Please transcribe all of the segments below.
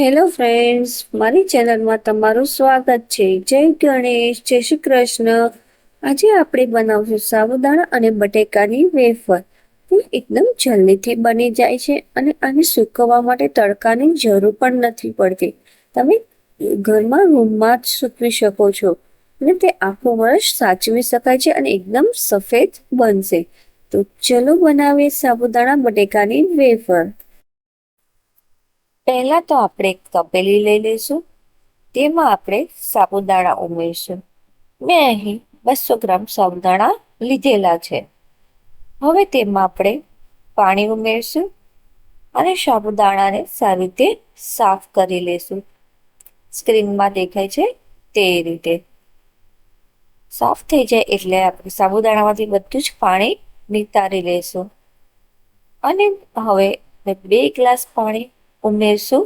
Hello friends મારી ચેનલમાં તમારું સ્વાગત છે. જય ગણેશ, જય શ્રી કૃષ્ણ. આજે આપણે બનાવશું સાબુદાણા અને બટેકાની વેફર. તે એકદમ જલ્દીથી બની જાય છે અને આને સૂકવવા માટે તડકાની જરૂર પણ નથી પડતી. તમે ઘરમાં રૂમમાં જ સૂકવી શકો છો અને તે આખું વર્ષ સાચવી શકાય છે અને એકદમ સફેદ બનશે. તો ચલો બનાવીએ સાબુદાણા બટેકાની વેફર. પહેલા તો આપણે એક તપેલી લઈ લઈશું. તેમાં આપણે સાબુદાણા ઉમેરીશું. મેં અહીં બસો ગ્રામ સાબુદાણા લીધેલા છે. હવે તેમાં આપણે પાણી ઉમેરીશું અને સાબુદાણાને સારી રીતે સાફ કરી લેશું. સ્ક્રીનમાં દેખાય છે તે રીતે. સાફ થઈ જાય એટલે આપણે સાબુદાણામાંથી બધું જ પાણી નિતારી લેશું અને હવે બે ગ્લાસ પાણી ઉમેરશું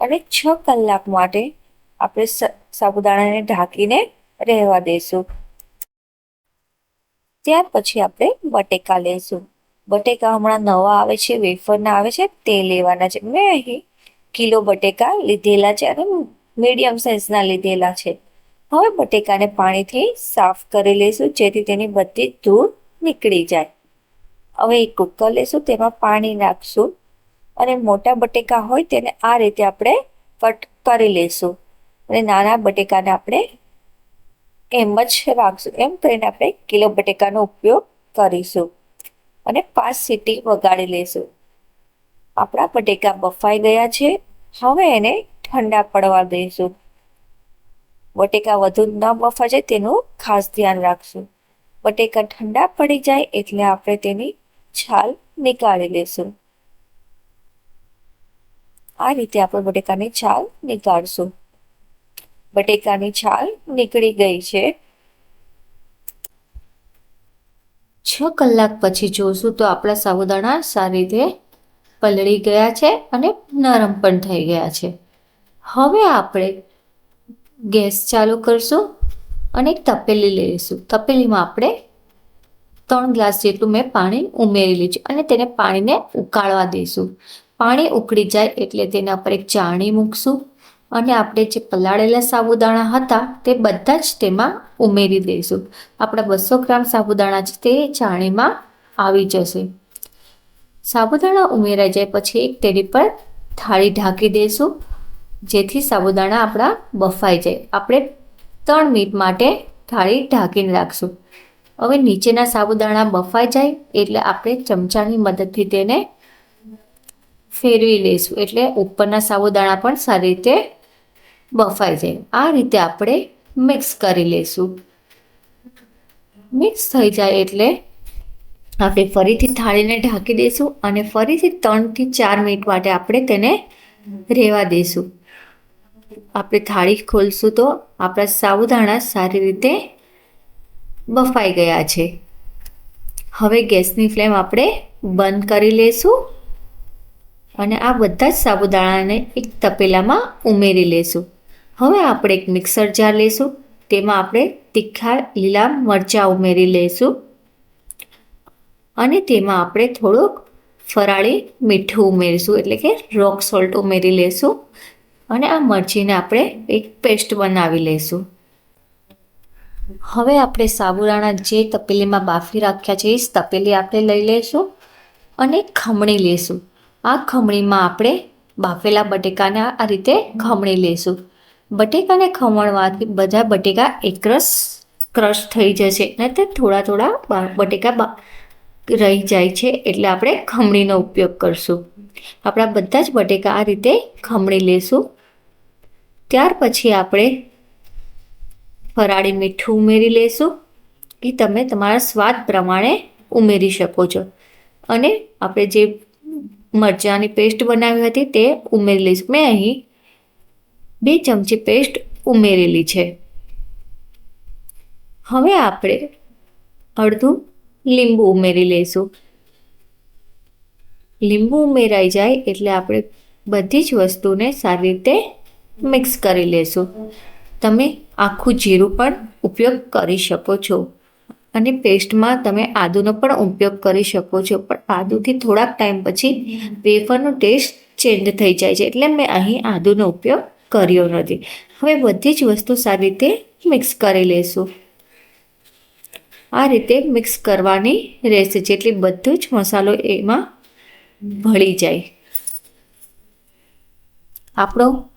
અને છ કલાક માટે આપણે સાબુદાણાને ઢાંકીને રહેવા દઈશું ત્યાર પછી આપણે બટેકા લઈશું બટેકા હમણાં નવા આવે છે, વેફરના આવે છે, તે લેવાના છે. મેં અહીં કિલો બટેકા લીધેલા છે અને મીડિયમ સાઇઝના લીધેલા છે. હવે બટેકાને પાણીથી સાફ કરી લઈશું જેથી તેની બધી ધૂળ નીકળી જાય. હવે એક કુકર લઈશું તેમાં પાણી નાખશું. અને મોટા બટેકા હોય તેને આ રીતે આપણે કટ કરી લઈશું. અને નાના બટેકાને આપણે એમ જ રાખશું. એમ કરીને આપણે કિલો બટેકાનો ઉપયોગ કરીશું. અને પાંચ સીટી વગાડી લઈશું. આપણા બટેકા બફાઈ ગયા છે. હવે એને ઠંડા પડવા દઈશું. બટેકા વધુ ન બફા જાય તેનું ખાસ ધ્યાન રાખશું. બટેકા ઠંડા પડી જાય એટલે આપણે તેની છાલ નીકાળી લઈશું. આ રીતે આપણે બટેકાની છાલ નીકાળશું. બટેકાની છાલ નીકળી ગઈ છે. છ કલાક પછી જોશું તો આપણા સાબુદાણા સારી રીતે પલળી ગયા છે અને નરમ પણ થઈ ગયા છે. હવે આપણે ગેસ ચાલુ કરશું અને તપેલી લઈશું. તપેલીમાં આપણે ત્રણ ગ્લાસ જેટલું મેં પાણી ઉમેરી લીધું અને તેને પાણીને ઉકાળવા દઈશું. પાણી ઉકળી જાય એટલે તેના પર એક ચાણી મૂકશું. અને આપણે જે પલાળેલા સાબુદાણા હતા તે બધા જ તેમાં ઉમેરી દઈશું. આપણા બસો ગ્રામ સાબુદાણા છે તે ચાણીમાં આવી જશે. સાબુદાણા ઉમેરાઈ જાય પછી એક તેની પર થાળી ઢાંકી દઈશું, જેથી સાબુદાણા આપણા બફાઈ જાય. આપણે ત્રણ મિનિટ માટે થાળી ઢાંકીને રાખશું. હવે નીચેના સાબુદાણા બફાઈ જાય એટલે આપણે ચમચાની મદદથી તેને ફેરવી લઈશું. એટલે ઉપરના સાબુદાણા પણ સારી રીતે બફાઈ જાય. આ રીતે આપણે મિક્સ કરી લઈશું. મિક્સ થઈ જાય એટલે આપણે ફરીથી થાળીને ઢાંકી દઈશું અને ફરીથી ત્રણથી ચાર મિનિટ માટે આપણે તેને રહેવા દઈશું. આપણે થાળી ખોલશું તો આપણા સાબુદાણા સારી રીતે બફાઈ ગયા છે. હવે ગેસની ફ્લેમ આપણે બંધ કરી લઈશું. અને આ બધા જ સાબુદાણાને એક તપેલામાં ઉમેરી લેશું. હવે આપણે એક મિક્સર જાર લઈશું તેમાં આપણે તીખા લીલા મરચાં ઉમેરી લઈશું અને તેમાં આપણે થોડુંક ફરાળી મીઠું ઉમેરીશું, એટલે કે રોક સોલ્ટ ઉમેરી લઈશું અને આ મરચીને આપણે એક પેસ્ટ બનાવી લઈશું હવે આપણે સાબુદાણા જે તપેલીમાં બાફી રાખ્યા છે, એ તપેલી આપણે લઈ લઈશું અને ખમણી લઈશું આ ખમણીમાં આપણે બાફેલા બટેકાને આ રીતે ખમણી લઈશું. બટેકાને ખમણવાથી બધા બટેકા એકરસ ક્રશ થઈ જશે. અને તે થોડા થોડા બટેકા રહી જાય છે એટલે આપણે ખમણીનો ઉપયોગ કરશું. આપણા બધા જ બટેકા આ રીતે ખમણી લેશું ત્યાર પછી આપણે ફરાળી મીઠું ઉમેરી લેશું એ તમે તમારા સ્વાદ પ્રમાણે ઉમેરી શકો છો. અને આપણે જે મરચાંની પેસ્ટ બનાવી હતી તે ઉમેરી લઈશ મેં અહીં બે ચમચી પેસ્ટ ઉમેરેલી છે. હવે આપણે અડધું લીંબુ ઉમેરી લઈશું. લીંબુ ઉમેરાઈ જાય એટલે આપણે બધી જ વસ્તુને સારી રીતે મિક્સ કરી લેશું તમે આખું જીરું પણ ઉપયોગ કરી શકો છો. અને પેસ્ટમાં તમે આદુનો પણ ઉપયોગ કરી શકો છો. પણ આદુથી થોડાક ટાઈમ પછી વેફરનો ટેસ્ટ ચેન્જ થઈ જાય છે. એટલે મેં અહીં આદુનો ઉપયોગ કર્યો નથી. હવે બધી જ વસ્તુ સારી રીતે મિક્સ કરી લેશું. આ રીતે મિક્સ કરવાની રહેશે જેટલી બધો જ મસાલો એમાં ભળી જાય. આપણો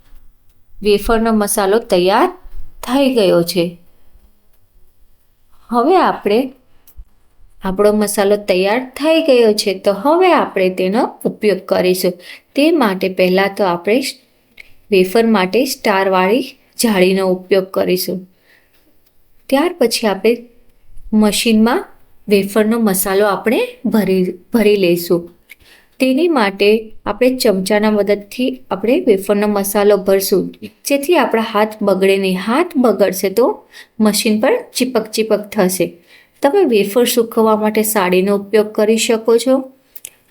વેફરનો મસાલો તૈયાર થઈ ગયો છે. હવે આપણે આપણો મસાલો તૈયાર થઈ ગયો છે, તો હવે આપણે તેનો ઉપયોગ કરીશું. તે માટે પહેલાં તો આપણે વેફર માટે સ્ટારવાળી જાળીનો ઉપયોગ કરીશું. ત્યાર પછી આપણે મશીનમાં વેફરનો મસાલો આપણે ભરી ભરી લઈશું. તેની માટે આપણે ચમચાના મદદથી આપણે વેફરનો મસાલો ભરશું. જેથી આપણા હાથ બગડે નહીં. હાથ બગડશે તો મશીન પર ચીપક ચીપક થશે. તમે વેફર સૂકવવા માટે સાડીનો ઉપયોગ કરી શકો છો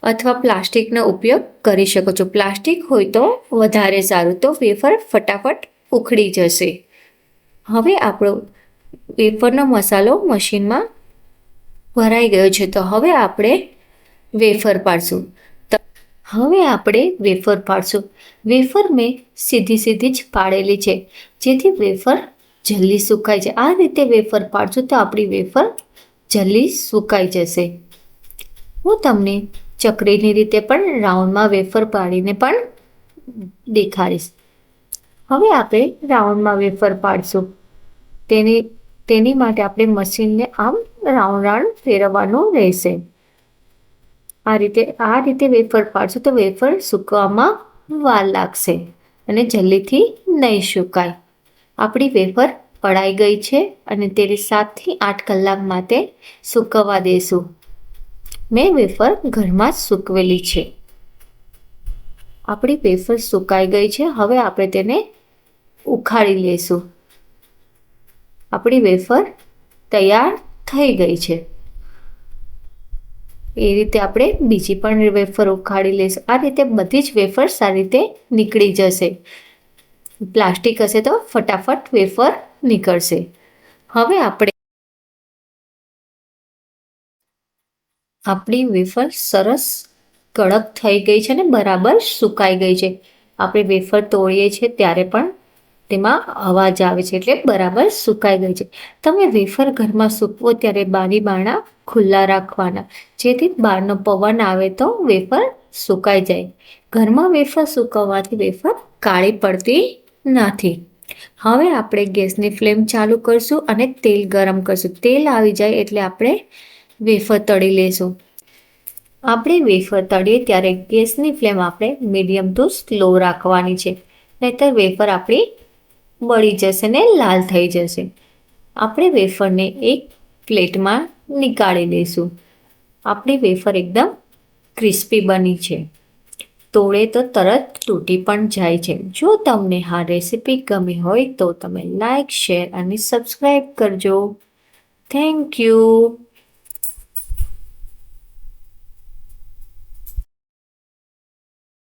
અથવા પ્લાસ્ટિકનો ઉપયોગ કરી શકો છો. પ્લાસ્ટિક હોય તો વધારે સારું. તો વેફર ફટાફટ ઉખડી જશે. હવે આપણો વેફરનો મસાલો મશીનમાં ભરાઈ ગયો છે. તો હવે આપણે વેફર પાડશું. હવે આપણે વેફર પાડશું. વેફર મેં સીધી સીધી જ પાડેલી છે. જેથી વેફર જલ્દી સુકાઈ જાય. આ રીતે વેફર પાડશું તો આપણી વેફર જલ્દી સુકાઈ જશે. હું તમને ચકરીની રીતે પણ રાઉન્ડમાં વેફર પાડીને પણ દેખાડીશ. હવે આપણે રાઉન્ડમાં વેફર પાડશું. તેની તેની માટે આપણે મશીનને આમ રાઉન્ડ રાઉન્ડ ફેરવવાનું રહેશે. આ રીતે આ રીતે વેફર પાડશો તો વેફર સૂકવામાં વાર લાગશે અને જલ્દીથી નહીં સુકાય. આપણી વેફર પડાઈ ગઈ છે અને તેને સાતથી આઠ કલાક માટે સૂકવવા દેશું. મેં વેફર ઘરમાં જ સૂકવેલી છે. આપણી વેફર સુકાઈ ગઈ છે. હવે આપણે તેને ઉખાડી લઈશું આપણી વેફર તૈયાર થઈ ગઈ છે. એ રીતે આપણે બીજી પણ વેફર ઉખાડી લઈશું. આ રીતે બધી જ વેફર સારી રીતે નીકળી જશે. પ્લાસ્ટિક હશે તો ફટાફટ વેફર નીકળશે. હવે આપણે આપણી વેફર સરસ કડક થઈ ગઈ છે ને બરાબર સુકાઈ ગઈ છે. આપણે વેફર તોડીએ છીએ ત્યારે પણ તેમાં અવાજ આવે છે એટલે બરાબર સુકાઈ ગઈ છે. તમે વેફર ઘરમાં સૂકવો ત્યારે બારી બારણા ખુલ્લા રાખવાના. જેથી બહારનો પવન આવે તો વેફર સુકાઈ જાય. ઘરમાં વેફર સુકવવાથી વેફર કાળી પડતી નથી. હવે આપણે ગેસની ફ્લેમ ચાલુ કરશું અને તેલ ગરમ કરશું. તેલ આવી જાય એટલે આપણે વેફર તળી લેશું. આપણે વેફર તળીએ ત્યારે ગેસની ફ્લેમ આપણે મીડિયમ ટુ સ્લો રાખવાની છે. નહીતર વેફર આપણી બળી જશે ને લાલ થઈ જશે. આપણે વેફરને એક પ્લેટમાં નીકાળી લઈશું. આપણી વેફર એકદમ ક્રિસ્પી બની છે. તોડે તો તરત તૂટી પણ જાય છે. જો તમને આ રેસીપી ગમી હોય તો તમે લાઈક, શેર અને સબસ્ક્રાઈબ કરજો. Thank you.